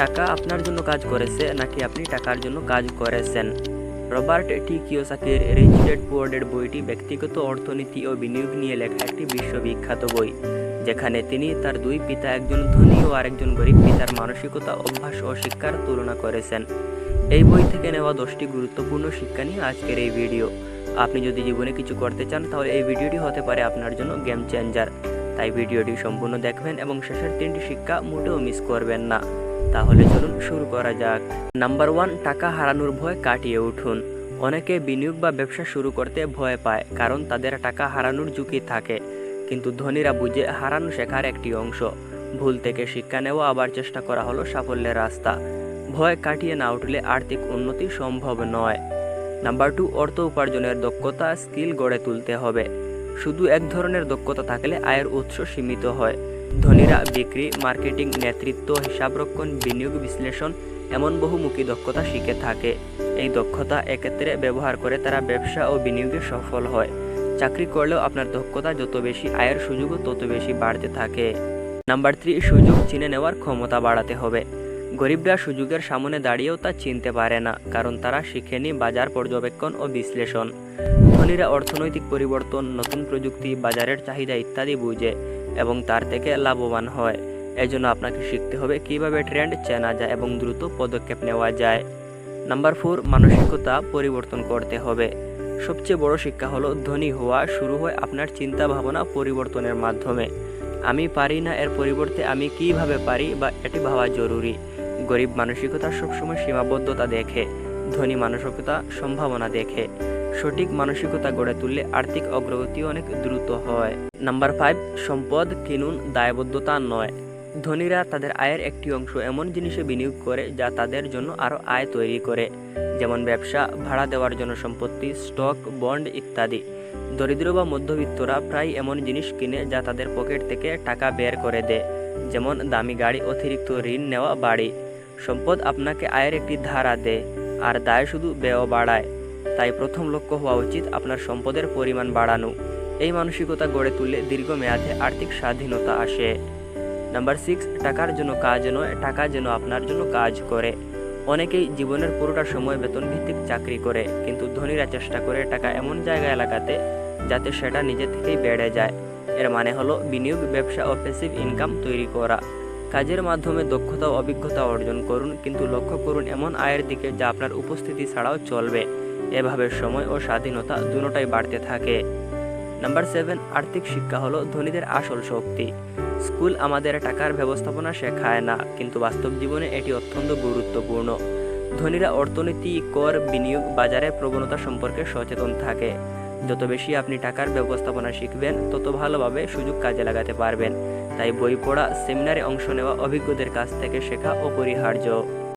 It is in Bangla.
টাকা আপনার জন্য কাজ করেছে, নাকি আপনি টাকার জন্য কাজ করেছেন? রবার্ট টি কিওসাকির রিচ ডেড পুয়ার ডেড বইটি ব্যক্তিগত অর্থনীতি ও বিনিয়োগ নিয়ে লেখা একটি বিশ্ববিখ্যাত বই, যেখানে তিনি তার দুই পিতা, একজন ধনী ও আরেকজন গরিব পিতার মানসিকতা, অভ্যাস ও শিক্ষার তুলনা করেছেন। এই বই থেকে নেওয়া দশটি গুরুত্বপূর্ণ শিক্ষা নিয়ে আজকের এই ভিডিও। আপনি যদি জীবনে কিছু করতে চান, তাহলে এই ভিডিওটি হতে পারে আপনার জন্য গেম চেঞ্জার। তাই ভিডিওটি সম্পূর্ণ দেখবেন এবং শেষের তিনটি শিক্ষা মোটেও মিস করবেন না। তাহলে চলুন শুরু করা যাক। নাম্বার ওয়ান, টাকা হারানোর ভয় কাটিয়ে উঠুন। অনেকে বিনিয়োগ বা ব্যবসা শুরু করতে ভয় পায়, কারণ তাদের টাকা হারানোর ঝুঁকি থাকে। কিন্তু ধনীরা বুঝে হারানো শেখার একটি অংশ। ভুল থেকে শিক্ষা নেওয়া আবার চেষ্টা করা হলো সাফল্যের রাস্তা। ভয় কাটিয়ে না উঠলে আর্থিক উন্নতি সম্ভব নয়। নাম্বার টু, অর্থ উপার্জনের দক্ষতা, স্কিল গড়ে তুলতে হবে। শুধু এক ধরনের দক্ষতা থাকলে আয়ের উৎস সীমিত হয়। ধনীরা বিক্রি, মার্কেটিং, নেতৃত্ব, হিসাবরক্ষণ, বিনিয়োগ, বিশ্লেষণ এমন বহুমুখী দক্ষতা শিখে থাকে। এই দক্ষতা এক্ষেত্রে ব্যবহার করে তারা ব্যবসা ও বিনিয়োগে সফল হয়। চাকরি করলেও আপনার দক্ষতা যত বেশি আয়ের সুযোগও তত বেশি বাড়তে থাকে। নাম্বার থ্রি, সুযোগ চিনে নেওয়ার ক্ষমতা বাড়াতে হবে। গরিবরা সুযোগের সামনে দাঁড়িয়েও তা চিনতে পারে না, কারণ তারা শিখেনি বাজার পর্যবেক্ষণ ও বিশ্লেষণ। ধনীরা অর্থনৈতিক পরিবর্তন, নতুন প্রযুক্তি, বাজারের চাহিদা ইত্যাদি বুঝে। এবং তার থেকে লাভবান হয়। এজন্য আপনাকে শিখতে হবে কীভাবে ট্রেন্ড চেনা যায় এবং দ্রুত পদক্ষেপ নেওয়া যায়। নাম্বার ফোর, মানসিকতা পরিবর্তন করতে হবে। সবচেয়ে বড় শিক্ষা হলো, ধনী হওয়া শুরু হয় আপনার চিন্তা ভাবনা পরিবর্তনের মাধ্যমে। আমি পারি না এর পরিবর্তে আমি কীভাবে পারি বা এটি ভাবা জরুরি। গরিব মানসিকতা সবসময় সীমাবদ্ধতা দেখে, ধনী মানসিকতা সম্ভাবনা দেখে। সঠিক মানসিকতা গড়ে তুললে আর্থিক অগ্রগতি অনেক দ্রুত হয়। নাম্বার ফাইভ সম্পদ কিনুন দায়বদ্ধতা নয়। ধনীরা তাদের আয়ের একটি অংশ এমন জিনিসে বিনিয়োগ করে যা তাদের জন্য আরও আয় তৈরি করে, যেমন ব্যবসা, ভাড়া দেওয়ার জন্য সম্পত্তি, স্টক, বন্ড ইত্যাদি। দরিদ্র বা মধ্যবিত্তরা প্রায় এমন জিনিস কিনে যা তাদের পকেট থেকে টাকা বের করে দেয়, যেমন দামি গাড়ি, অতিরিক্ত ঋণ নেওয়া বাড়ি। সম্পদ আপনাকে আয়ের একটি ধারা দেয়, আর দায় শুধু ব্যয় বাড়ায়। তাই প্রথম লক্ষ্য হওয়া উচিত আপনার সম্পদের পরিমাণ বাড়ানো। এই মানসিকতা গড়ে তুললে দীর্ঘমেয়াদে আর্থিক স্বাধীনতা আসে। নাম্বার সিক্স টাকার জন্য কাজ নয়, টাকা যেন আপনার জন্য কাজ করে। অনেকেই জীবনের পুরোটা সময় বেতন ভিত্তিক চাকরি করে, কিন্তু ধনীরা চেষ্টা করে টাকা এমন জায়গায় লাগাতে যাতে সেটা নিজে থেকেই বেড়ে যায়। এর মানে হলো বিনিয়োগ, ব্যবসা ও প্যাসিভ ইনকাম তৈরি করা। কাজের মাধ্যমে দক্ষতা ও অভিজ্ঞতা অর্জন করুন, কিন্তু লক্ষ্য করুন এমন আয়ের দিকে যা আপনার উপস্থিতি ছাড়াও চলবে। এভাবে সময় ও স্বাধীনতা দুটোটাই বাড়তে থাকে। নাম্বার সেভেন, আর্থিক শিক্ষা হলো ধনীদের আসল শক্তি। স্কুল আমাদের টাকার ব্যবস্থাপনা শেখায় না, কিন্তু বাস্তব জীবনে এটি অত্যন্ত গুরুত্বপূর্ণ। ধনীরা অর্থনীতি, কর, বিনিয়োগ বাজারের প্রবণতা সম্পর্কে সচেতন থাকে। যত বেশি আপনি টাকার ব্যবস্থাপনা শিখবেন, তত ভালোভাবে সুযোগ কাজে লাগাতে পারবেন। তাই বই পড়া, সেমিনারে অংশ নেওয়া অভিজ্ঞদের কাছ থেকে শেখা অপরিহার্য